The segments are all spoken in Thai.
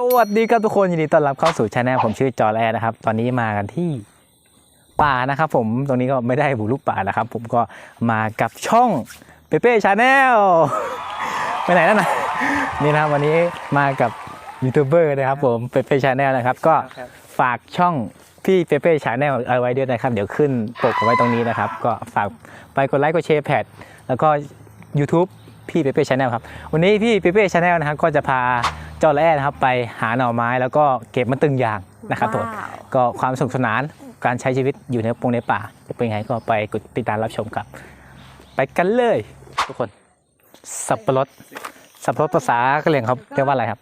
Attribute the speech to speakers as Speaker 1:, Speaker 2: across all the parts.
Speaker 1: สวัสดีครับทุกคนยินดีต้อนรับเข้าสู่ช anel ผมชื่อจอแอนะครับ ตอนนี้มากันที่ป่านะครับ ผมตรงนี้ก็ไม่ได้บุกลุกป่านะครับ ผมก็มากับช่องเปเป้ชาแนลไปไหนแล้วนะนี่นะครับวันนี้มากับยูทูบเบอร์นะครับ ผมเปเป้ชาแนลนะครับ ก็ฝากช่องพี่เปเป้ชาแนลเอาไว้ด้วยนะครับ เดี๋ยวขึ้นปกเอาไว้ตรงนี้นะครับ ก็ฝากไปกดไลค์กดแชร์แพดแล้วก็ YouTube พี่เปเป้ชาแนลครับ วันนี้พี่เปเป้ชาแนลนะครับก็จะพา เจ้าแร่นะครับไปหาหน่อไม้แล้วก็เก็บมะตึงยางนะครับทุกคน
Speaker 2: ว้าว
Speaker 1: ก็ความสนุกสนานการใช้ชีวิตอยู่ในปงในป่า จะเป็นยังไงก็ไปกดติดตามรับชมครับ ไปกันเลย ทุกคน สับปะรดสับปะรดภาษากะเหรี่ยงเขาเรียกว่าอะไรครับ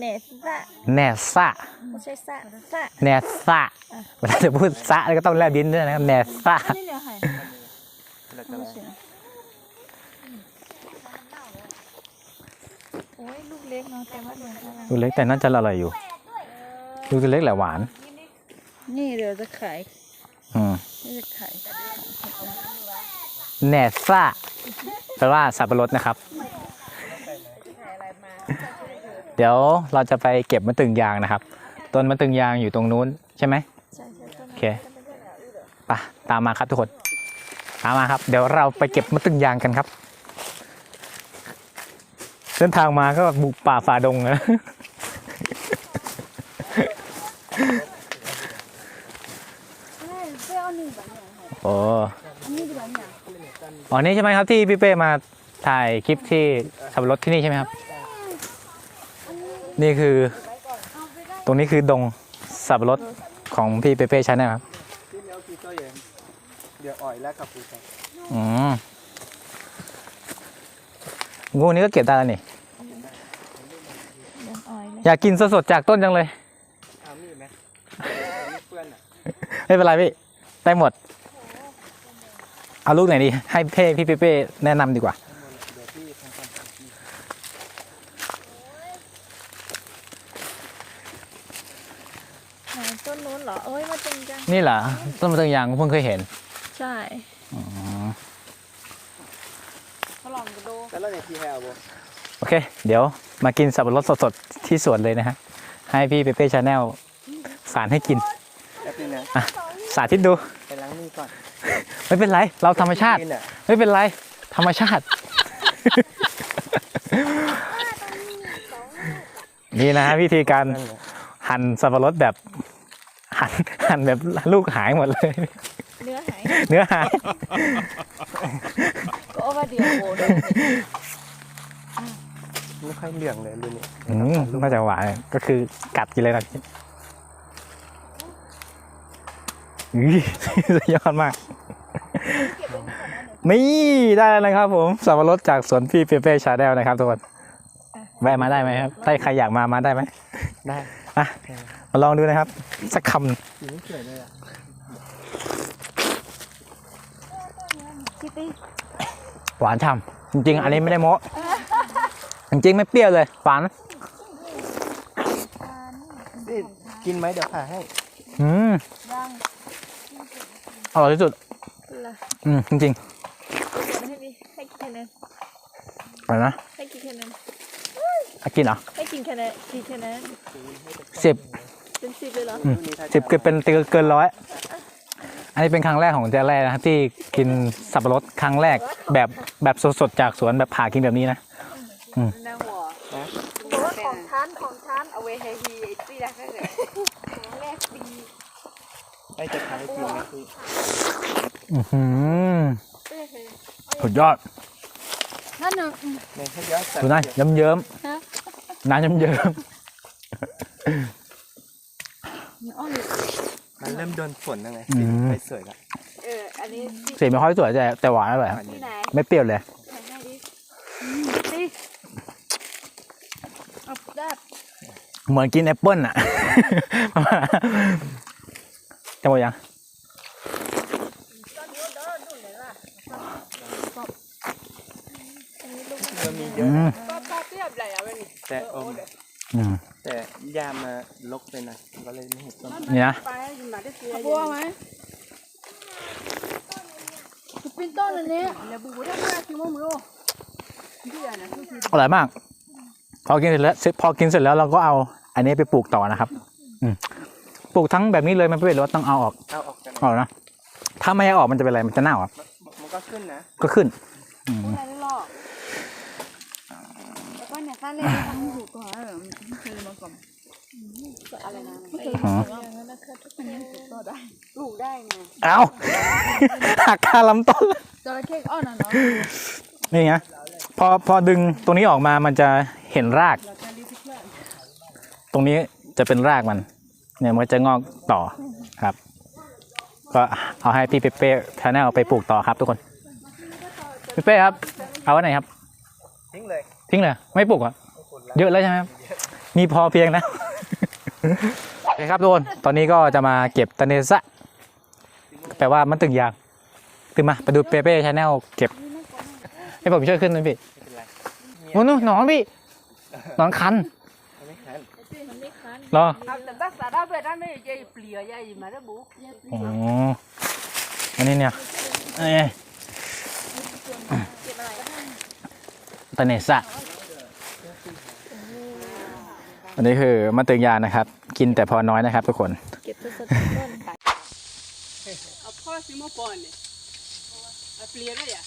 Speaker 2: เนสซะ
Speaker 1: แหนซะ
Speaker 2: ไม่ใช่ซะซะ
Speaker 1: แหนซะเวลาจะพูดซะแล้วก็ต้องแลบดินด้วยนะครับแหนซะ
Speaker 2: นี่เดี๋ยวให้โอ้ยลูกเล็กเนาะแต่ว่าเหมือนอะไร
Speaker 1: ลูกเล็กแต่น่าจะอร่อยอยู่ลูกเล็กแหละหวาน
Speaker 2: นี่เดี๋ยวจะขาย
Speaker 1: อืม
Speaker 2: นี่จะขาย
Speaker 1: แหนซะแปลว่าสับปะรดนะครับ เดี๋ยวเราจะไปเก็บมะตึงยางนะครับ ต้นมะตึงยางอยู่ตรงนู้นใช่ไหม
Speaker 2: ใช่ใช่ต้น
Speaker 1: โอเคไปตามมาครับทุกคน ตามมาครับ เดี๋ยวเราไปเก็บมะตึงยางกันครับ เส้นทางมาก็บุกป่าฝ่าดงนะ
Speaker 2: เปรี้ยวนี่แบบนี้
Speaker 1: โอ้
Speaker 2: อันนี้แบบนี้
Speaker 1: อ๋อนี่ใช่ไหมครับที่พี่เป้มาถ่ายคลิปที่สับปะรถที่นี่ใช่ไหมครับ นี่คือ ตรงนี้คือดงสับปะรดของพี่เป้เป้ชาแนลครับ
Speaker 3: ที่เนี้ยคือตัวเย็นเดี๋ยวอ่อยแล้วกับปูใส่
Speaker 1: อืมงูนี้ก็เก็บได้แล้วนี่
Speaker 2: เดิน อ่อยเลย
Speaker 1: อยากกินสดๆจากต้นจังเลย
Speaker 3: เอามีดไหมเอามีดเปื้อนอะ
Speaker 1: ไม่เป็นไรพี่ ได้หมด เอาลูกไหนดี ให้เพ่พี่เป้เป้แนะนำดีกว่า
Speaker 3: เดี๋ยวพี่ทำความสะอาดนี่
Speaker 2: ไหนต้นนู้นเหรอ เอ้ยมาจริงจัง
Speaker 1: นี่เหรอต้นมะเตืองยางเพิ่งเคยเห็น
Speaker 2: ใช่
Speaker 1: อ๋อ
Speaker 2: เขาลองกันดู
Speaker 3: แล้วเราเนี่ยพี่ให้เอาบ่
Speaker 1: โอเค เดี๋ยวมากินสับปะรดสดๆ ที่สวนเลยนะฮะ ให้พี่เป้เป้ชาแนลสารให้กิน
Speaker 3: แป๊บนึงนะ
Speaker 1: อะสาธิตดู
Speaker 3: ไปล้างมือก่อน
Speaker 1: ไม่เป็นไร เราธรรมชาติ
Speaker 3: กินอะ
Speaker 1: ไม่เป็นไร ธรรมชาติ นี่นะฮะวิธีการ
Speaker 3: นั่นแหละ
Speaker 1: หั่นสับปะรดแบบ หั่นหั่นแบบลูกหายหมดเลย
Speaker 2: เนื้อหาย
Speaker 1: เนื้อหาย
Speaker 2: ก็เอาว่าเดียวโอ้ย
Speaker 3: ไม่ค่อยเหลืองเลยรุ่นนี้
Speaker 1: อืมน่าจะหวานก็คือกัดกินเลยนะพี่อุ๊ยสุดยอดมาก นี่ได้แล้วนะครับผมสับปะรดจากสวนพี่เปเป้ชาแนลนะครับทุกคนแวะมาได้ไหมครับถ้าใครอยากมามาได้ไหม
Speaker 3: ได้
Speaker 1: อะมาลองดูนะครับ สักคำ
Speaker 3: สีไม่สวยเลยอะ
Speaker 2: คิตตี้
Speaker 1: หวานฉ่ำจริงๆ อันนี้ไม่ได้โม้ จริงๆไม่เปรี้ยวเลยหวาน
Speaker 3: นี่กินไหมเดี๋ยวผ่าให้
Speaker 1: อืม
Speaker 2: ย่าง
Speaker 1: อร่อยที่สุด
Speaker 2: ละ
Speaker 1: อืม จริง
Speaker 2: ให้ดิให้กินแค่นั้น
Speaker 1: ๆอะไรนะ
Speaker 2: ให้กินแค่นั้น
Speaker 1: อากินเหรอ
Speaker 2: ให้กินแค่นั้นกินแค่นั้น
Speaker 1: สิบ
Speaker 2: เป็นสิบเลยเหรอ
Speaker 1: อืม
Speaker 3: รุ่นนี้ถ้า
Speaker 1: สิบเกินเป็นเกินร้อย อันนี้เป็นครั้งแรกของเจ๊แรกนะครับที่กินสับปะรดครั้งแรกแบบแบบสดๆจากสวนแบบผ่ากินแบบนี้นะ
Speaker 2: นางหัวบอกว่าของทานของทานเอาไว้ให้ฮีไอ้ตีได้แค่ไหนของแรกปี
Speaker 3: ไม่จะขายจริงนะพี่
Speaker 1: อื้อหือ
Speaker 2: ไม่ได้เคย
Speaker 1: สุดยอด
Speaker 2: นั่นหนึ่ง
Speaker 3: ในให้ย้อนสั
Speaker 1: ดูนะเยิ้มเยิ้ม
Speaker 2: ฮะ
Speaker 1: ๆน้ำเยิ้มเยิ้ม
Speaker 2: อ๋อนี่
Speaker 3: มันเริ่มโดนฝนแล้วไงสีไม่สวยละ
Speaker 2: เออ อันนี้
Speaker 1: ๆสีไม่ค่อยสวยแต่แต่หวานอร่อยครับ
Speaker 3: อันนี้
Speaker 2: ที่ไหน
Speaker 1: ไม่เปรี้ยวเลย
Speaker 2: ถ่ายให้ดิสิเอาได้
Speaker 1: เหมือนกินแอปเปิ้ลอะ จะหมดยัง
Speaker 3: ก็มีเย
Speaker 1: อื
Speaker 3: อะ
Speaker 1: ม
Speaker 2: ก็ป้าเปรี้ยวอะไรอะวันนี้
Speaker 3: แต่อม
Speaker 1: อืม
Speaker 3: แต่ยามาลกไปหน่อยก็เลยไม่เห็นต้น
Speaker 1: นี่นะ
Speaker 2: ไปอยู่มาได้เสียบัวไหมเป็นต้นอันนี้เดี๋ยวบูได้มาคิวโมโม
Speaker 1: อร่อยมาก พอกินเสร็จแล้วพอกินเสร็จแล้วเราก็เอา อันนี้ไปปลูกต่อนะครับ อืม ปลูกทั้งแบบนี้เลยมันไม่เป็นหรือว่าต้องเอาออก
Speaker 4: เอาออกกัน
Speaker 1: ออกนะถ้าไม่เอาออกมันจะเป็นอะไรมันจะเน่าอะ
Speaker 4: มันก็ขึ้นนะ
Speaker 1: ก็ขึ้นอืม
Speaker 5: อะไรหรอกแล้วก็เนี่ยข้าเล่นทั้งหูก่อนเหรอไม่เคยมาก่อนอะไรนะไม่เคย
Speaker 1: อ๋อ
Speaker 5: ปลูกได้ไง
Speaker 1: เอาหักคาลำต้น
Speaker 5: จระเข้อ้อนอะเนาะ
Speaker 1: นี่ไงพอพอดึงตรงนี้ออกมามันจะเห็นราก ตรงนี้จะเป็นรากมัน เนี่ยมันจะงอกต่อครับ ก็เอาให้พี่เปเป้ชาแนลไปปลูกต่อครับทุกคนพี่เป้ครับ เอาไว้ไหนครับ
Speaker 4: ทิ้งเลย
Speaker 1: ทิ้งเลย ไม่ปลูกเหรอะ
Speaker 4: ไม่ขุดแล้ว
Speaker 1: เยอะแล้วใช่ไหมครับ มีพอเพียงนะโอเคครับทุกคน ตอนนี้ก็จะมาเก็บตะเนซะแปลว่ามันตึงยางตึงมาไปดูเปเป้ชาแนลเก็บ ให้ผมช่วยขึ้นหน่อยพี่
Speaker 4: ไม่เป็นไร
Speaker 1: โอ้โหหนอนพี่หนอนคัน
Speaker 4: มันไม่คัน
Speaker 1: เหรอ
Speaker 5: อาแต่ตั้งสาระไปด้านนี้จะเปลี่ยใหญ่มาแล้วบุ๊ก
Speaker 1: อ๋ออันนี้เนี่ยเอ้ยตะเนซะอันนี้คือมันตึงยานะครับ กินแต่พอน้อยนะครับทุกคน
Speaker 5: เอาพ่อซิมปอนเนี่ยเอาเปลี่ยนได้ยัง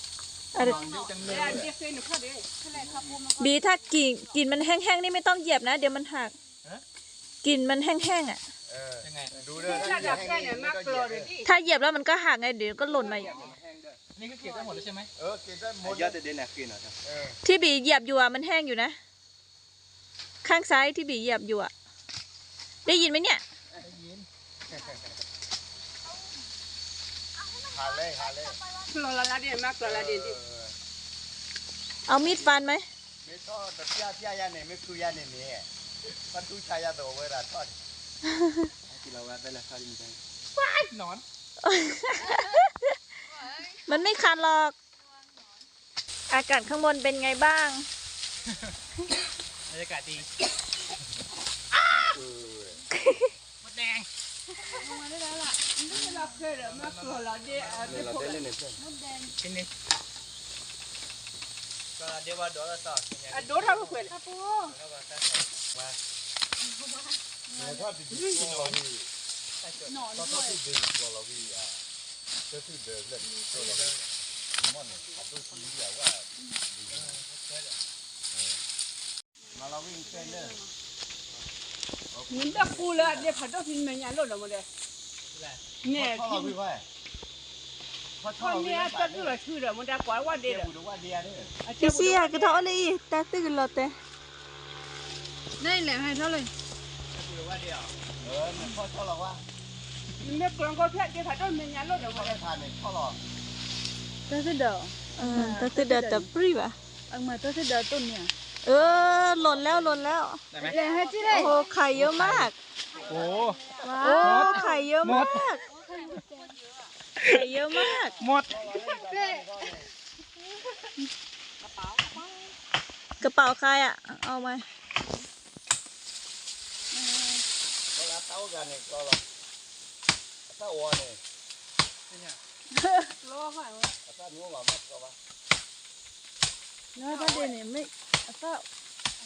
Speaker 6: อะเดี๋ยว
Speaker 5: เดี๋ยวเดี๋ยนเดียวข้าวแรกข้าวปูมา
Speaker 6: บีถ้ากิ่งกิ่นมันแห้งๆนี่ไม่ต้องเหยียบนะ เดี๋ยวมันหัก กิ่นมันแห้งๆอะ
Speaker 4: ยังไง ดูเด้อ
Speaker 5: ถ้าดับแค่เนี่ยมากกลัวเลยดิ
Speaker 6: ถ้าเหยียบแล้วมันก็หักไงเดี๋ยวก็หล่นมาอีก
Speaker 1: นี่ก็เก็บได้หมดแล้วใช่ไหม
Speaker 4: เออกินได้หมดยอดจะเด่นหนักกินเหรอครับเออ
Speaker 6: ที่บีเหยียบอยู่อะมันแห้งอยู่นะ ข้างซ้ายที่บีเหยียบอยู่อะ ได้ยินไหมเนี่ย
Speaker 4: หาเลยหาเลย
Speaker 5: กลัวละละเดียวมากกลัวละเดียวดิ
Speaker 6: เอามีดฟันไหม
Speaker 4: ไม่ทอดแต่พี่อาพี่อาญาเนี่ยไม่คุยยาเนี่ยเนี่ย มันดูชายาโดเวลาทอดกินเราได้แล้วข้าวดีใจ
Speaker 1: นอน
Speaker 6: มันไม่คันหรอก อากาศข้างบนเป็นไงบ้าง
Speaker 1: บรรยากาศดีหมดแดง
Speaker 5: เราเคยเลยมากกลัวละเดียว
Speaker 4: เราได้เล่นเนี่ยเพื่อน
Speaker 1: กินนี่ก็เดี๋ยวว่าเดี๋ยวเราต่อกินยัง
Speaker 5: อะดูท่าผู้เคย ข้าวปู
Speaker 4: ทอดดีๆกินเราดีนอนทอดดีๆเราดีอะก็คือเดินเล่นตัวเรามันขับตัวสีเดียวว่ามาเราวิ่งเส้นเลย
Speaker 5: mình đã phu là để phải đó thì mình nhà luôn rồi mà đây nè
Speaker 4: พ่อเราวิ่งว่าพ่อชอบ
Speaker 5: con
Speaker 4: วิ่ง
Speaker 5: nè
Speaker 4: ไป
Speaker 5: ta cứ là chư rồi mình đã quá qua
Speaker 4: เดี
Speaker 5: đây
Speaker 4: ย
Speaker 5: rồi
Speaker 4: ดูว่าเดียเนี่ย
Speaker 6: พี่เสียกระเทาะเลยตาตื่นหรอเต้
Speaker 5: đây là hai thôi
Speaker 4: เออมันพ่อชอบเราว่า
Speaker 5: mình biết con có phép để phải đó mình nhà luôn rồi
Speaker 4: พ่อ
Speaker 5: mà
Speaker 4: ได้ทานเนี่ยพ่อหล่อ
Speaker 5: ta sẽ đỡ
Speaker 6: เออตาตื่นเดือดแต่ปรีบอะ
Speaker 5: ông mà ta sẽ đỡ tôn nè
Speaker 6: เออ หล่นแล้วหล่นแล้ว
Speaker 5: để hai chứ
Speaker 6: โอ้
Speaker 5: đây
Speaker 6: โหไข่เยอะมาก
Speaker 1: โอ้
Speaker 6: ว้าวไข่เยอะมาก ไข่เยอะมาก
Speaker 1: หมด
Speaker 6: กระเป๋าใครอะ เอามา
Speaker 4: เอากันนี่ก็หรอกถ้าอ้วนนี่โลกอะถ้าหนูว่ามัดก็ว่าเนื้อ
Speaker 5: ประ
Speaker 4: เด็นเนี่ยไม่ถ้า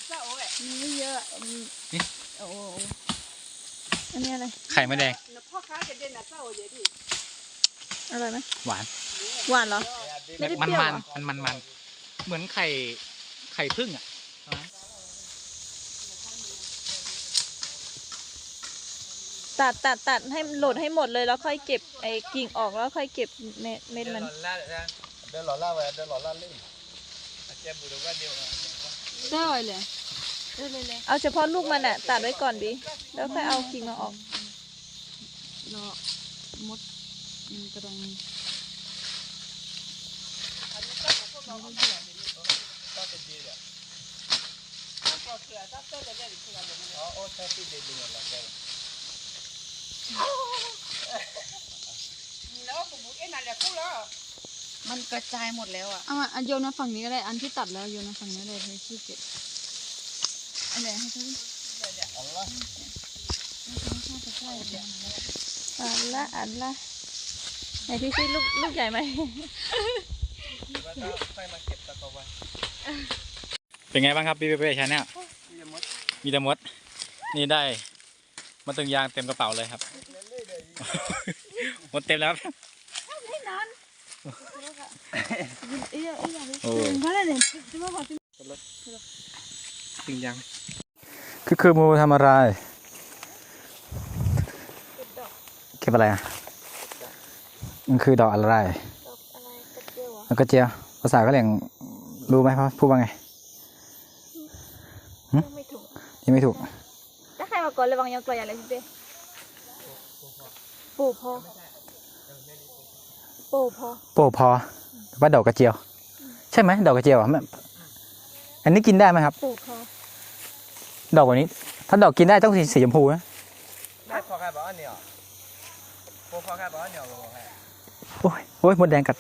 Speaker 4: ถ้าโอ้
Speaker 5: ยมีไม่เยอะอืม
Speaker 6: โอ้โหอันนี้อะไร
Speaker 1: ไข่ไม่แดง
Speaker 5: พ่อค้าจะเด่นนะเจ้าเย
Speaker 6: อะดิอร่อยไหม
Speaker 1: หวาน
Speaker 6: หวานเหรอ ไม่ได้เปรี้ยว
Speaker 1: มันมันมันมันเหมือนไข่ไข่พึ่งอะ
Speaker 6: ตัดตัดตัดให้โหลดให้หมดเลยแล้วค่อยเก็บไอ้กิ่งออกแล้วค่อยเก็บเม็ดเม็ดมัน
Speaker 4: เดินหล่อล่าไว้เดินหล่อล่าเล่น
Speaker 5: sao rồi nè
Speaker 6: เอาเฉพาะลูกมันอะตัดไว้ก่อนดิแล้วค่อยเอากิ่งมาออก
Speaker 5: nó một mình cái đồng
Speaker 7: มันกระจายหมดแล้วอะ
Speaker 5: เอามาอันโยนมาฝั่งนี้ก็ได้ อันที่ตัดแล้วโยนมาฝั่งนี้เลยเธอขี้เกียจอันไหนให้เธอ
Speaker 6: อันละอันละไหนพี่ซิลูกลูกใหญ่ไหม
Speaker 1: เป็นไงบ้างครับพี่เป้ชาแนลมีแต่มด นี่ได้ มาตึงยางเต็มกระเป๋าเลยครับ หมดเต็มแล้วครับโอ้ตึงยางคือคือมูทำอะไร เก็บอะไรอะ มันคือดอกอะไรแล้วก็เจียวภาษากะเหรี่ยงรู้ไหมเขาพูดว่าไง
Speaker 6: ไม่ถูก
Speaker 1: ยังไม่ถูก
Speaker 6: ถ้าใครมา ก่อนระวังยางกลอยอะไรพี่เป้ปู่พอปู่พอ
Speaker 1: โปพอว่าดอกกระเจียว ใช่ไหมดอกกระเจียวอะไม่อันนี้กินได้ไหมครับ
Speaker 6: ปู่พอ
Speaker 1: ดอกแบบนี้ ถ้าดอกกินได้ต้องสีสีชมพูนะ
Speaker 3: แม่พอแค่บอกว่าเหนียวโปพอแค่บอกว่าเหนียวบอกให้
Speaker 1: โอ้ยโอ้ยมดแดงกัด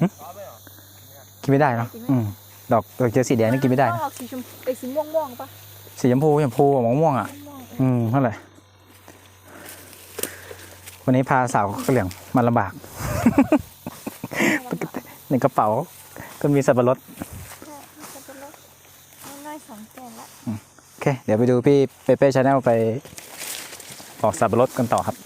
Speaker 1: หึกินไม่ได้เนาะอืมดอกดอกเจียวสีแดงนี่กินไม่ได้
Speaker 6: ต้อง
Speaker 1: นะ
Speaker 6: ออกสีชมพูไอ้ยสีม่วงม่วงๆปะ
Speaker 1: สีชมพูชมพูม่วงม่วงๆอะ
Speaker 6: ม่วง
Speaker 1: อืมเท่าไหร่วันนี้พาสาวกะเหลี่ยงมาลำบาก ในกระเป๋า ก็มีสับปะรด
Speaker 6: จะเป็นรถง่ายๆสองแกนละ
Speaker 1: โอเค เดี๋ยวไปดูพี่เปเป้ชาแนลไปปอกสับปะรดกันต่อครับ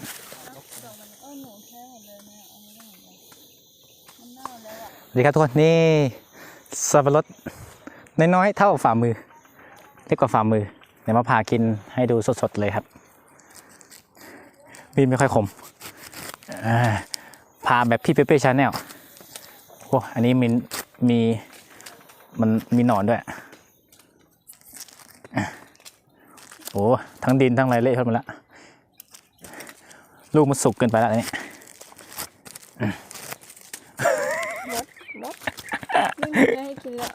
Speaker 1: สวัสดีครับทุกคน นี่สับปะรดน้อยๆเท่าฝ่ามือ เล็กกว่าฝ่ามือเดี๋ยวมาผ่ากินให้ดูสดๆเลยครับมีดไม่ค่อยคมอ่าผ่าแบบพี่เปเป้ชาแนลโอ้อันนี้มีมีมันมีหนอนด้วยโอ้ทั้งดินทั้งอะไรเละไปหมดแล้วลูกมันสุกเกินไปแล้วอันนี้
Speaker 6: ไม่มีเนื้อให้กินแล้ว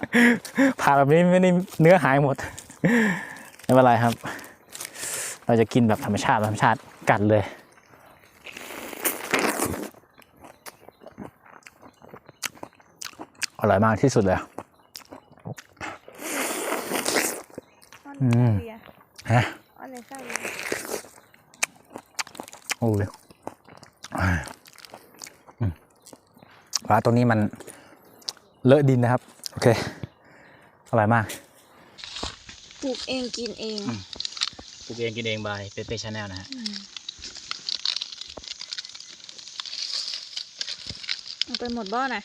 Speaker 1: ผ่าแบบนี้ไม่ได้เนื้อหายหมด ไม่เป็นไรครับ เราจะกินแบบธรรมชาติธรรมชาติกัดเลย อร่อยมากที่สุดเลยอะอืมฮะ
Speaker 6: อันไหนไส้
Speaker 1: โอ้ยอืมปลาตัวนี้มันเลอะดินนะครับ โอเค อร่อยมาก
Speaker 6: ปลูกเองกินเอง
Speaker 1: ปลูกเองกินเองบายเปเป้ชาแนลนะฮะ
Speaker 6: เอาไปหมดบ่อน่ะ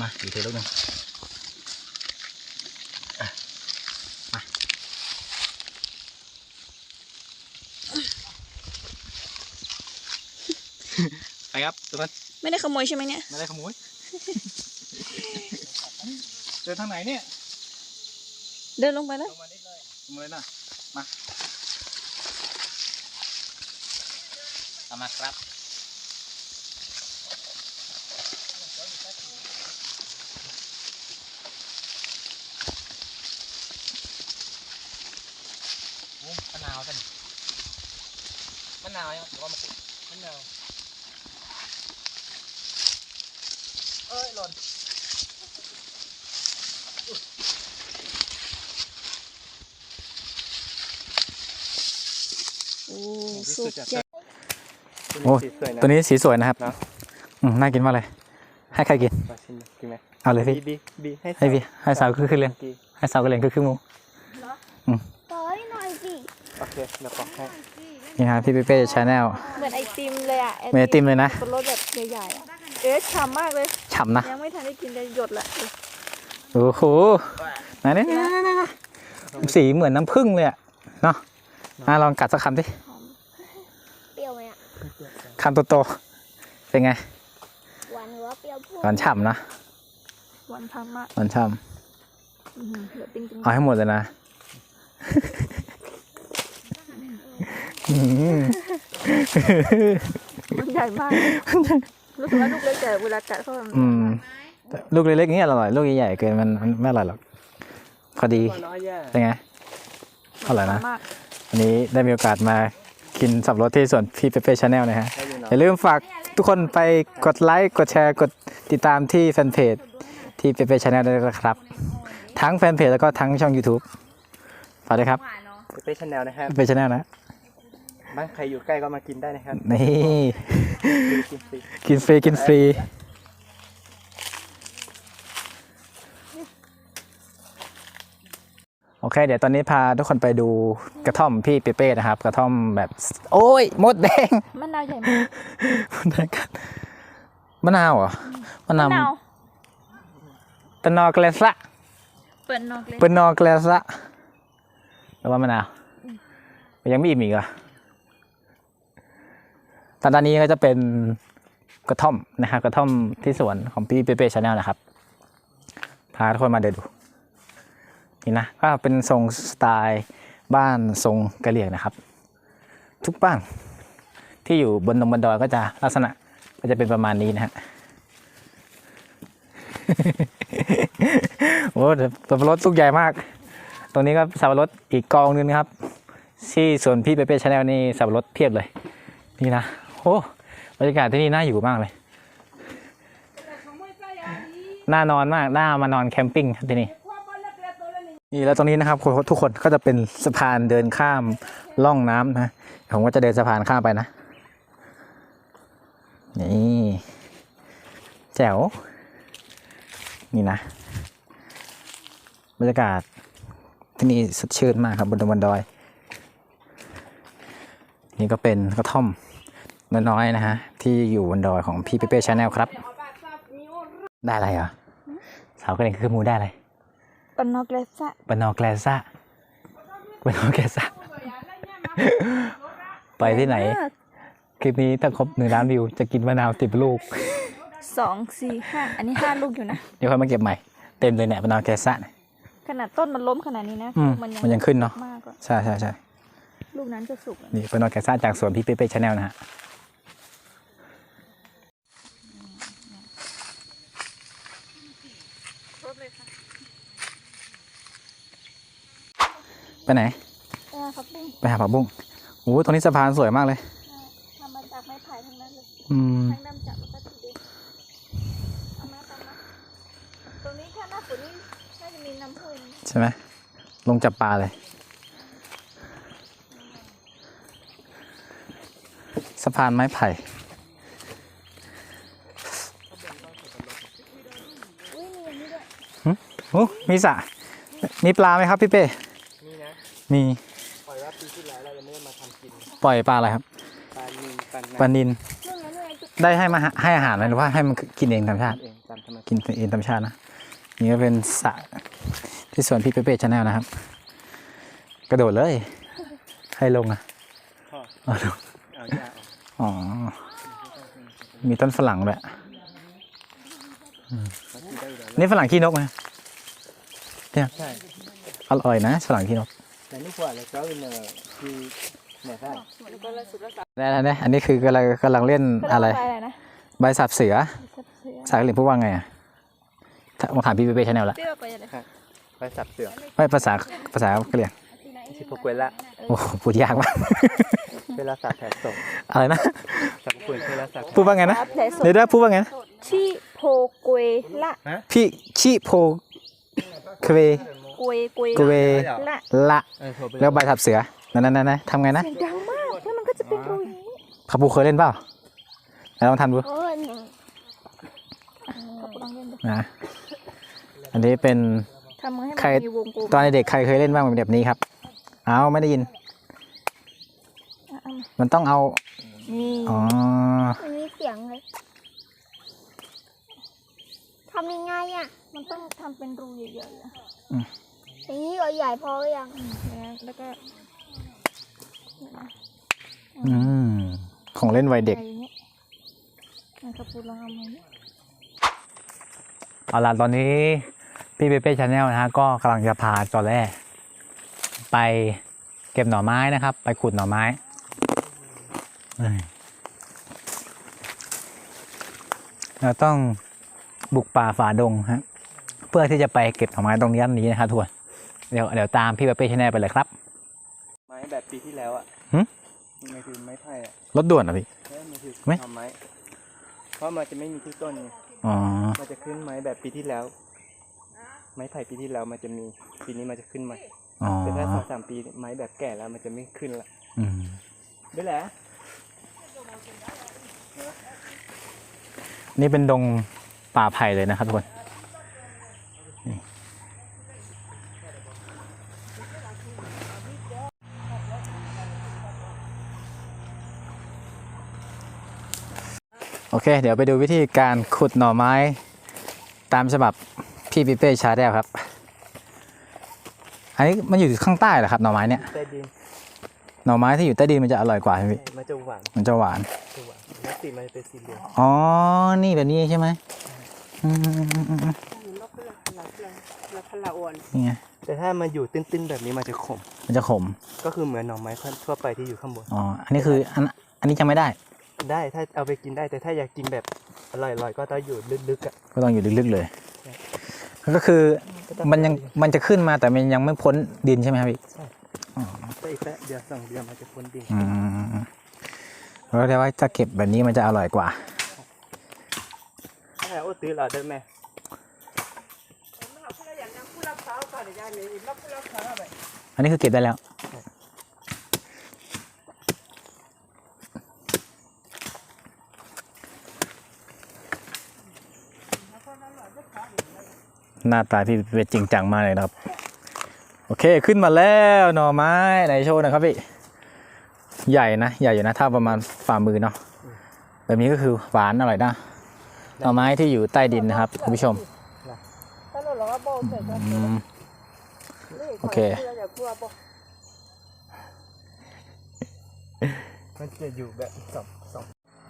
Speaker 1: มาอีกทีลูกหนึงอะมาไปครับทุกคน
Speaker 6: ไม่ได้ขโมยใช่ไหมเนี่ย
Speaker 1: ไม่ได้ขโมย เดินทางไหนเนี่ย
Speaker 6: เดินลงไปแล้ว
Speaker 1: ลงมาเลยนะมาตามมาครับโอ้มะนาวกันมะนาวหรือว่ามะกรูดมะนาว เอ้ยหล่น
Speaker 6: โอ้ สุกแก่
Speaker 1: โอ้
Speaker 3: สีสวยนะ
Speaker 1: ตัวนี้สีสวยนะครับ
Speaker 3: เนอะ
Speaker 1: อืมน่ากินมากเลย ให้ใครกิน
Speaker 3: มาชิมกินไหม
Speaker 1: เอาเลยพี่
Speaker 3: บีบีให้
Speaker 1: ให้พี่ให้สาวคือขึ้นเลย
Speaker 3: กี
Speaker 1: ให้สาวก็เลยคือขึ้นมู
Speaker 5: ต่อยหน่อยสิ
Speaker 3: โอเคเดี๋ยวปอกให้
Speaker 1: นี่ครับพี่เปเป้ชาแนล
Speaker 6: เหมือนไอติมเลยอะ
Speaker 1: เมนไอติมเลยนะ
Speaker 6: เป็นรสแบบใหญ่ๆอะเอ๊ะฉ่ำมากเลย
Speaker 1: ฉ่ำนะ
Speaker 6: ยังไม่ทันได้กินเลยหยดละ
Speaker 1: โอ้โหไหนนี่สีเหมือนน้ำผึ้งเลยอะเนาะอะลองกัดสักคำดิ
Speaker 5: เปรี้ยวไหมอะ
Speaker 1: คำโตๆเป็นไง
Speaker 5: หวานหรือว่าเปรี้ยวพูด
Speaker 1: หวานฉ่ำนะ
Speaker 6: หวานฉ่ำมาก
Speaker 1: หวานฉ่
Speaker 6: อื้อหือเหลือติ้งติ้งำ
Speaker 1: เอาให้หมดเลยนะอืม
Speaker 6: มันใหญ่มากรู้สึกว่าลูกเล็กแต่เวลากัดเข้าไปมัน
Speaker 1: อืมแต่ลูกเล็กๆนี่อร่อย ลูกใหญ่ๆเกินมันมันไม่อร่อยหรอก พอดี
Speaker 3: น้อยแย่
Speaker 1: เป็นไงอร่อยนะ
Speaker 6: มาก
Speaker 1: วันนี้ได้มีโอกาสมา กินสับปะรดที่สวนพี่เปเป้ชาแนลนะฮะ
Speaker 3: ได้อยู่เนาะ
Speaker 1: อย่าลืมฝากทุกคนไปกดไลค์ กดแชร์ กดติดตามที่แฟนเพจที่เปเป้ชาแนลด้วยนะครับ ทั้งแฟนเพจแล้วก็ทั้งช่อง YouTube ฝากด้วยครับ
Speaker 3: เป้ชาแนลนะครับ
Speaker 1: เปเป้ชาแนลนะ
Speaker 3: บ้านใครอยู่ใกล้ก็มากินได้นะครับ
Speaker 1: นี่
Speaker 3: กินฟรี
Speaker 1: กินฟรี กินฟรี
Speaker 6: นี่
Speaker 1: โอเคเดี๋ยวตอนนี้พาทุกคนไปดูกระท่อมพี่เปเป้นะครับ กระท่อมแบบ โอ้ยมดแดง
Speaker 6: มะนาวใหญ่มาก
Speaker 1: มดแดงกัดมะนาวเหรอมะนาว
Speaker 6: มะนาว
Speaker 1: ตะนอเกลสะ
Speaker 6: เปิดนอกเลย
Speaker 1: เป็นนอเกลสะแปลว่ามะนาวยังไม่อิ่มอีกเหรอตอนนี้ก็จะเป็นกระท่อมนะครับกระท่อมที่สวนของพี่เปเป้ชาแนลนะครับ พาทุกคนมาเดินดู นี่นะก็เป็นทรงสไตล์บ้านทรงกะเหรี่ยงนะครับ ทุกบ้านที่อยู่บนดงบนดอยก็จะลักษณะก็จะเป็นประมาณนี้นะฮะโอ้สับปะรดลูกใหญ่มาก ตรงนี้ก็สับปะรดอีกกองนึงนะครับ ที่ส่วนพี่เปเป้ชาแนลนี่สับปะรดเพียบเลย นี่นะโอ้บรรยากาศที่นี่น่าอยู่มากเลยน่านอนมากน่ามานอนแคมปิ้งที่นี่ นี่แล้วตรงนี้นะครับทุกคนก็จะเป็นสะพานเดินข้ามล่องน้ำนะผมก็จะเดินสะพานข้ามไปนะนี่แจ๋วนี่นะบรรยากาศที่นี่สดชื่นมากครับบนดงบนดอย นี่ก็เป็นกระท่อมน้อยๆนะฮะที่อยู่บนดอยของพี่เปเป้ชาแนลครับ ได้อะไรเหรอสาวกระเด็นคือมูได้อะไร
Speaker 6: เปิดนอกเลยซะ
Speaker 1: ปานอแกลซ่าปานอแกลซ่าไปที่ไหน คลิปนี้ถ้าครบหนึ่งล้านวิว จะกินมะนาวสิบลูก
Speaker 6: สองสี่ห้าอันนี้ห้าลูกอยู่นะ
Speaker 1: เดี๋ยวค่อยมาเก็บใหม่ เต็มเลยเนี่ยปานอแกลซ่าเนี่ย
Speaker 6: ขนาดต้นมันล้มขนาดนี้นะ
Speaker 1: อืม
Speaker 6: มันยัง
Speaker 1: มันยังขึ้นเนอะ
Speaker 6: มากกว่า
Speaker 1: ใช่ใช่ใช่
Speaker 6: ลูกนั้นจะสุกแล้ว
Speaker 1: นี่ปานอแกลซ่าจากสวนพี่เป๊ะชาแนลนะฮะ ไปไหน
Speaker 6: เออครับปุ้ง
Speaker 1: ไปหาผักบุ้งโอ้โหตรงนี้สะพานสวยมากเลย
Speaker 6: ทำมาจากไม้ไผ่ทั้งนั้นเลย
Speaker 1: อืม
Speaker 6: ทั้งดำจับแล้วก็สีแดงเอามาตามมาตรงนี้แค่หน้าฝนนี่น่าจะมีน้ำพุนะ
Speaker 1: ใช่ไหมลงจับปลาเลย สะพานไม้ไผ่
Speaker 6: อุ้ยมีอันนี้ด้วย
Speaker 1: โอ้มีสระมีปลาไหมครับพี่เป้
Speaker 3: นี่นะ
Speaker 1: มี
Speaker 3: ปล่อยว่าปีที่แล้วเรายังไม่ได้มาทำกิน
Speaker 1: ปล่อยปลาอะไรครับ
Speaker 3: ปลานิลปลา
Speaker 1: ปลานิน
Speaker 6: เรื่องนั้นเลยจุด
Speaker 1: ได้ให้มาหาให้อาหารไหมหรือว่าให้มันกินเองธรรมชาติ
Speaker 3: เองตามธรรมชาติ
Speaker 1: กินเองธรรมชาตินะนี่ก็เป็นสระที่สวนพี่เป๊ะชาแนลนะครับ กระโดดเลย ให้ลงอะเอาลง
Speaker 3: เอายาออก
Speaker 1: อ๋อ มีต้นฝรั่งด้วยอืม
Speaker 3: เขากินได้อยู่แล้ว
Speaker 1: นี่ฝรั่งขี้นกไหม
Speaker 3: ใช่
Speaker 1: อร่อยนะฝรั่งขี้นก
Speaker 3: แต่นี่กว่าเลยก็เป็นเอ่อคือเนี่ยได้
Speaker 1: ได้แล้วเนี่ยอันนี้คือกำลังกำลังเล่น
Speaker 6: เขา
Speaker 1: อะไร
Speaker 6: เรียกว่าอะไรนะ
Speaker 1: ใบสับเสือ
Speaker 6: สับเสือ
Speaker 1: สายเหลี่ยมพูดว่าไงอะถ้ามาถามพี่เป๊ะชาแนลละ
Speaker 6: เปรี้ยวไปเลย
Speaker 3: ไปสับเสือ
Speaker 1: ไม่ภาษาภาษากะเหรี่ยง
Speaker 3: ชิโปเกวละ
Speaker 1: โอ้โหพูดยากมาก
Speaker 3: เวลาสับแผลส่ง
Speaker 1: อะไรนะ
Speaker 3: สับปืนเวลาสับ
Speaker 1: พูดว่าไงนะ
Speaker 6: แผลสด
Speaker 1: เดี๋ยวได้พูดว่าไงนะ
Speaker 6: ชีโพเกวละ
Speaker 1: พี่ชิโพเคเว
Speaker 6: เกวเกว
Speaker 1: เกเว
Speaker 6: ละ
Speaker 1: ละ
Speaker 3: เออโทรไป
Speaker 1: แล้วใบสับเสือนั่นนั่นนั่นทำไงนะ
Speaker 6: เสียงดังมากแล้วมันก็จะเป็นรูอย่างนี้
Speaker 1: คาปูเคยเล่นเปล่าไหนลองทำดู
Speaker 6: เออนี่กับลองเล่นดู
Speaker 1: นะอันนี้เป็น
Speaker 6: ทำมือให้
Speaker 1: ใคร
Speaker 6: มันมีวงกลม
Speaker 1: ตอนเด็กใครเคยเล่นบ้างแบบนี้ครับเอาไม่ได้ยิน
Speaker 6: อะเอามา
Speaker 1: มันต้องเอา
Speaker 6: นี่
Speaker 1: อ๋อ
Speaker 8: มันมีเสียงเลยทำยังไงอะ
Speaker 6: มันต้องทำเป็นรูใหญ่ๆอะ
Speaker 8: อย่างนี้ก็ใหญ่พอหรือยัง
Speaker 6: นะแล้วก็
Speaker 1: อืมของเล่นวัยเด็ก
Speaker 6: อะไรอย่างงี้นะครับพูดลองเอามานี่
Speaker 1: เอาล่ะตอนนี้พี่เปเป้ชาแนลนะฮะก็กำลังจะพาจอแร่ไปเก็บหน่อไม้นะครับ ไปขุดหน่อไม้เอ้ยเราต้องบุกป่าฝ่าดงฮะเพื่อที่จะไปเก็บหน่อไม้ตรงนี้นี้นะครับทุกคน เดี๋ยวเดี๋ยวตามพี่เปเป้ชาแนลไปเลยครับ
Speaker 3: ไม้แบบปีที่แล้วอะ
Speaker 1: หึ
Speaker 3: ไม่คือไม้ไผ่อะ
Speaker 1: รถด่วนเหรอพี่
Speaker 3: แล้วมันคือ
Speaker 1: ไม่
Speaker 3: ทำไม้เพราะมันจะไม่มีที่ต้นไง
Speaker 1: อ๋อ
Speaker 3: มันจะขึ้นไม้แบบปีที่แล้ว ไม้ไผ่ปีที่แล้วมันจะมีปีนี้มันจะขึ้นใหม่
Speaker 1: อ๋อ
Speaker 3: แต่ถ้าสองสามปีไม้แบบแก่แล้วมันจะไม่ขึ้นละ
Speaker 1: อืม
Speaker 3: ด้วยแหละ
Speaker 1: นี่เป็นดงป่าไผ่เลยนะครับทุกคนนี่ เค เดี๋ยวไปดูวิธีการขุดหน่อไม้ ตามฉบับพี่ปิเป้ชาแดลครับ อันนี้มันอยู่ข้างใต้เหรอครับ หน่อไม้เนี่ย
Speaker 3: ใต้ดิน
Speaker 1: หน่อไม้ที่อยู่ใต้ดินมันจะอร่อยกว่าใช่ไหมพี่
Speaker 3: มันจะหวาน
Speaker 1: มันจะหวาน
Speaker 3: จะหวานแล้วสีมันจะเป็นสีเหลือง
Speaker 1: อ๋อ นี่แบบนี้ใช่ไหมอืมอืมอืมอืม
Speaker 5: ล็อกละละละละพละอ่อน
Speaker 1: นี่ไง
Speaker 3: แต่ถ้ามันอยู่ตื้นๆแบบนี้มันจะขม
Speaker 1: มันจะขม
Speaker 3: ก็คือเหมือนหน่อไม้ทั่วไปที่อยู่ข้างบน
Speaker 1: อ๋อ อันนี้คืออันอันนี้จะไม่ได้
Speaker 3: ได้ถ้าเอาไปกินได้แต่ถ้าอยากกินแบบอร่อยๆก็ต้องอยู่ลึกๆอะ
Speaker 1: ก็ต้องอยู่ลึกๆเลย ก็คือมันยังมันจะขึ้นมาแต่มันยังไม่พ้นดินใช่ไหมครับพี่
Speaker 3: แต่อีกแป๊บเดียวสองเดือนมันจะพ้นดิน
Speaker 1: อืมเราเรียกว่าจะเก็บแบบนี้มันจะอร่อยกว่า
Speaker 3: ถ้าโอ้ตื้อเราได้ไหม
Speaker 1: อันนี้คือเก็บได้แล้ว หน้าตาพี่เป็นจริงจังมากเลยนะครับ โอเคขึ้นมาแล้วหน่อไม้ไหนโชว์หนะครับพี่ ใหญ่นะ ใหญ่อยู่นะถ้าประมาณฝ่ามือเนาะแบบนี้ก็คือหวานอร่อยนะหน่อไม้ที่อยู่ใต้ดินนะครับคุณผู้ชม
Speaker 5: ถ้าเราเราก็บอกเสร็จแล้ว
Speaker 1: อืมโอเค
Speaker 5: อย่าพูดบอก
Speaker 3: มันจะอยู่แบบสองสอง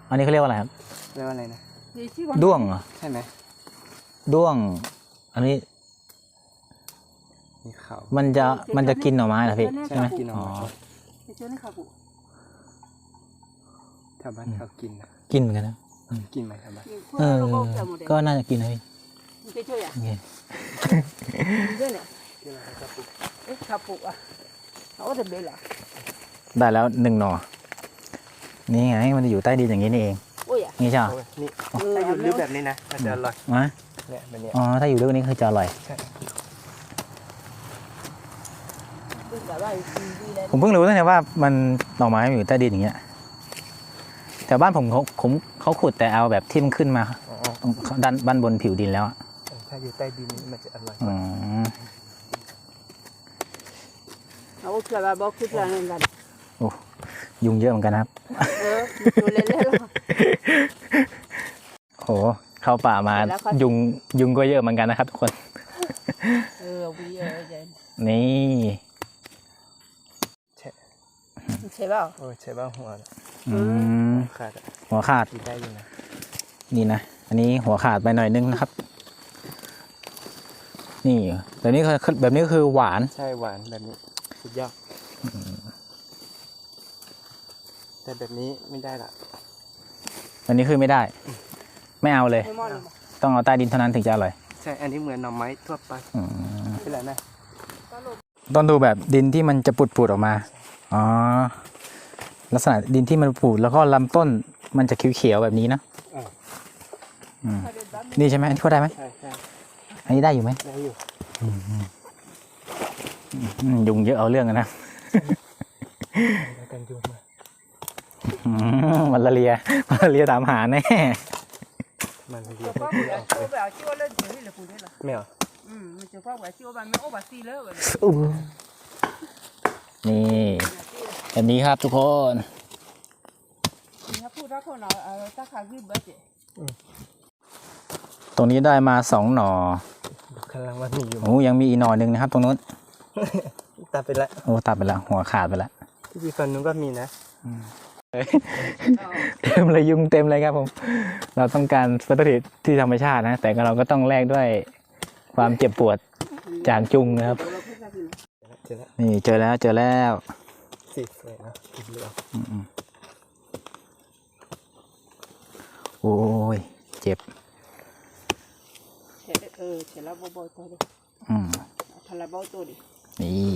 Speaker 1: อันนี้เขาเรียกว่าอะไรครับ
Speaker 3: เรียกว่าอะไรนะ
Speaker 5: นี่ชื่อว่า
Speaker 1: ด้วงเหรอ
Speaker 3: ใช่ไหม
Speaker 1: ด้วง อันนี้
Speaker 3: มีเขา
Speaker 1: มันจะมันจะกินหน่อไม้เหรอพี่
Speaker 3: ใช่
Speaker 1: ใช่ไหม
Speaker 3: กินหน่อ
Speaker 1: อ๋อ
Speaker 3: ไม้
Speaker 5: นี่ชื่อนี่ค่ะกู
Speaker 3: ชาวบ้านเขากินนะ
Speaker 1: กินเหมือนกันนะ
Speaker 3: กินไหมชาวบ้าน
Speaker 1: เออ
Speaker 5: เราบอกเสร็จหมดเลย
Speaker 1: ก็น่าจะกินนะพี่
Speaker 5: นี่ชื่ออย่าง
Speaker 1: โอเค
Speaker 5: เรื่องเนี่ยเอ๊ะขับปุกอะเอาแต่เบลล่ะ
Speaker 1: ได้แล้วหนึ่งหน่อนี่ไงมันจะอยู่ใต้ดินอย่างนี้นี่เอง
Speaker 5: โอ้ยอะ
Speaker 1: นี่ใช่ไหม
Speaker 3: โอ้ยนี่ถ้าอยู่ลึกแบบนี้นะมันจะอร่อย
Speaker 1: อะ
Speaker 3: เนี่ยแบบเนี้ย
Speaker 1: อ๋อ ถ้าอยู่ลึกกว่านี้คือจะอร่อย
Speaker 5: ดูแบบว่าดีเลย
Speaker 1: ผมเพิ่งรู้ตั้งแต่ว่ามันหน่อไม้มันอยู่ใต้ดินอย่างเงี้ยแต่บ้านผมเขาผมเขาขุดแต่เอาแบบที่มันขึ้นมา
Speaker 3: อ๋อ
Speaker 1: ตรงด้านบ้านบนผิวดินแล้วอะ
Speaker 3: ถ้าอยู่ใต้ดินนี่มันจะอร่อย
Speaker 1: อืม
Speaker 5: เอาเกิดว่าบอกคืออะไรนั่นกัน
Speaker 1: ยุงเยอะเหมือนกันนะครับ
Speaker 5: เออตัวเล่นๆหรอ
Speaker 1: โห เข้าป่ามา
Speaker 5: แล้วก็
Speaker 1: ยุงยุงก็เยอะเหมือนกันนะครับทุกคน
Speaker 5: เออวีเออเจน
Speaker 1: นี่
Speaker 5: ใช่เปล่า
Speaker 3: โอ้ยใช่บ้างหัวน่ะ
Speaker 1: อืม
Speaker 3: ขาดอะ
Speaker 1: หัวขาด
Speaker 3: กินได้อยู่นะ
Speaker 1: นี่นะ อันนี้หัวขาดไปหน่อยนึงนะครับ นี่แบบนี้คือแบบนี้ก็คือหวาน
Speaker 3: ใช่หวานแบบนี้สุดยอดแต่แบบนี้ไม่ได้ละ
Speaker 1: อันนี้คือไม่ได้ ไม่เอาเลย
Speaker 5: ไม่มอน
Speaker 1: ต้องเอาใต้ดินเท่านั้นถึงจะอร่อย
Speaker 3: ใช่ อันนี้เหมือนหน่อไม้ทั่วไป
Speaker 1: อืม
Speaker 3: เป็นไรไหม
Speaker 1: ต้องดูแบบดินที่มันจะปุดๆออกมา อ๋อ ลักษณะดินที่มันปูดแล้วก็ลำต้นมันจะเขียวๆแบบนี้เนอะอืมนี่ใช่ไหมอันนี้พอได้ไหม
Speaker 3: ใช่ใช่
Speaker 1: อันนี้ได้อยู่ไหม
Speaker 3: ได้อยู่
Speaker 1: อืมยุงเยอะเอาเรื่องอะนะ
Speaker 3: แล้วกันยุงมา
Speaker 1: อืมมันละเลียมันละเลียตามหาแน่
Speaker 3: มันเรีย
Speaker 5: 就
Speaker 3: ก
Speaker 5: 光
Speaker 3: ไม่
Speaker 5: 我
Speaker 3: ออก
Speaker 5: 要我不要叫了，就会了，不对了。
Speaker 3: ไม่เอา
Speaker 5: 嗯，就光我叫吧，没我把水了，我。
Speaker 1: นี่แบบนี้ครับทุกคน
Speaker 5: 你看铺张空了，呃，打开给不的。
Speaker 1: ตรงนี้ได้มาสองหน่อ
Speaker 3: กำลังว่ามีอยู่
Speaker 1: โอ้ยังมีอีกหน่อหนึ่งนะครับ ตรงนู้น
Speaker 3: ตาไปแล้ว
Speaker 1: โอ้ตัดไปแล้วหัวขาดไปแล้ว
Speaker 3: ที่ฝั่งนู้นก็มีนะ
Speaker 1: เต็มเลยยุงเต็มเลยครับผม เราต้องการวัตถุดิบที่ธรรมชาตินะ แต่ก็เราก็ต้องแลกด้วยความเจ็บปวดจากจุงนะครับ
Speaker 3: เจอแล้ว
Speaker 1: นี่เจอแล้วเจอแล้ว
Speaker 3: สีสวยนะสีเหลือง
Speaker 1: โอ้ยเจ็บ
Speaker 5: เออเสร็จแล้วบ่บ่ตัวดิ
Speaker 1: อืม
Speaker 5: ทะเลบ่ตัวดิ
Speaker 1: นี่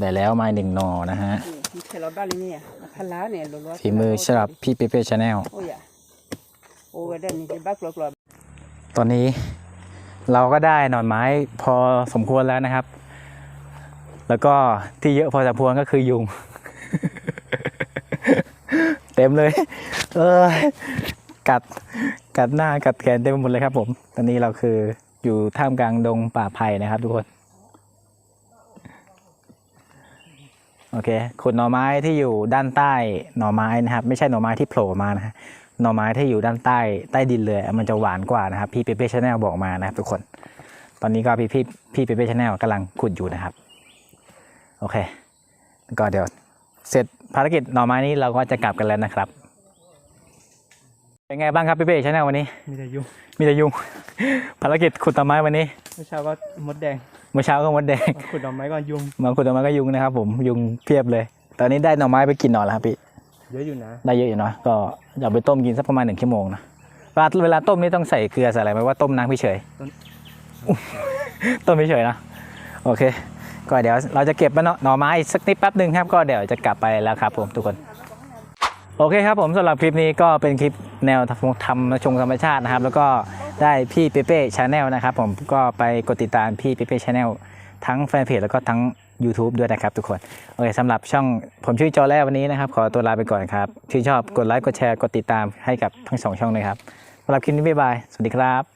Speaker 1: ได้แล้วมาหนึ่งหน่อนะฮะ
Speaker 5: นี่เสร็จแล้วบ้านนี่ทะเลเนี่ยรัวๆ
Speaker 1: ฝีมือสำหรับพี่เปเป้ชาแนล
Speaker 5: โอ้ยโอ้ยเดี๋ยวนี้บักกลัว
Speaker 1: ตอนนี้เราก็ได้หน่อไม้พอสมควรแล้วนะครับ แล้วก็ที่เยอะพอสมควรก็คือยุง เต็มเลย เออกัดกัดหน้ากัดแขนเต็มไปหมดเลยครับผม ตอนนี้เราคืออยู่ท่ามกลางดงป่าไผ่นะครับทุกคน โอเคขุดหน่อไม้ที่อยู่ด้านใต้หน่อไม้นะครับ ไม่ใช่หน่อไม้ที่โผล่มานะฮะหน่อไม้ที่อยู่ด้านใต้ใต้ดินเลย มันจะหวานกว่านะครับ พี่เปเป้ชาแนลบอกมานะครับทุกคน ตอนนี้ก็พี่พี่พี่เปเป้ชาแนลกำลังขุดอยู่นะครับ โอเค ก็เดี๋ยวเสร็จภารกิจหน่อไม้นี้เราก็จะกลับกันแล้วนะครับ เป็นไงบ้างครับพี่เป้ชาแนลวันนี้
Speaker 3: มีแต่ยุง
Speaker 1: มีแต่ยุง ภารกิจขุดหน่อไม้วันนี้
Speaker 3: เมื่อเช้าก็มดแดง
Speaker 1: เมื่อเช้าก็มดแดง
Speaker 3: มาขุดดอกไม้ก็ยุง
Speaker 1: มาขุดหน่อไม้ก็ยุงนะครับ ผมยุงเพียบเลย ตอนนี้ได้หน่อไม้ไปกินหน่อแล้วครับพี่
Speaker 3: เยอะอยู่นะ
Speaker 1: ได้เยอะอยู่เนาะก็อย่าไปต้มกินสักประมาณหนึ่งชั่วโมงนะเวลาเวลาต้มนี่ต้องใส่เกลือใส่อะไรไหมว่าต้มน้ำเฉย
Speaker 3: ต้น
Speaker 1: ต้มเฉยๆนะโอเค ก็เดี๋ยวเราจะเก็บหน่อหน่อไม้อีกสักนิดแป๊บหนึ่งครับ ก็เดี๋ยวจะกลับไปแล้วครับ ผมทุกคนโอเคครับผมสำหรับคลิปนี้ก็เป็นคลิปแนวทำชงธรรมชาตินะครับ แล้วก็ ได้พี่เปเป้ชาแนลนะครับผมก็ไปกดติดตามพี่เปเป้ชาแนลทั้งแฟนเพจแล้วก็ทั้ง YouTube ด้วยนะครับทุกคนโอเคสำหรับช่องผมชื่อจอแรกวันนี้นะครับ ขอตัวลาไปก่อนครับชื่นชอบกดไลค์กดแชร์กดติดตามให้กับทั้งสองช่องเลยครับสำหรับคลิปนี้บ๊ายบาย สวัสดีครับ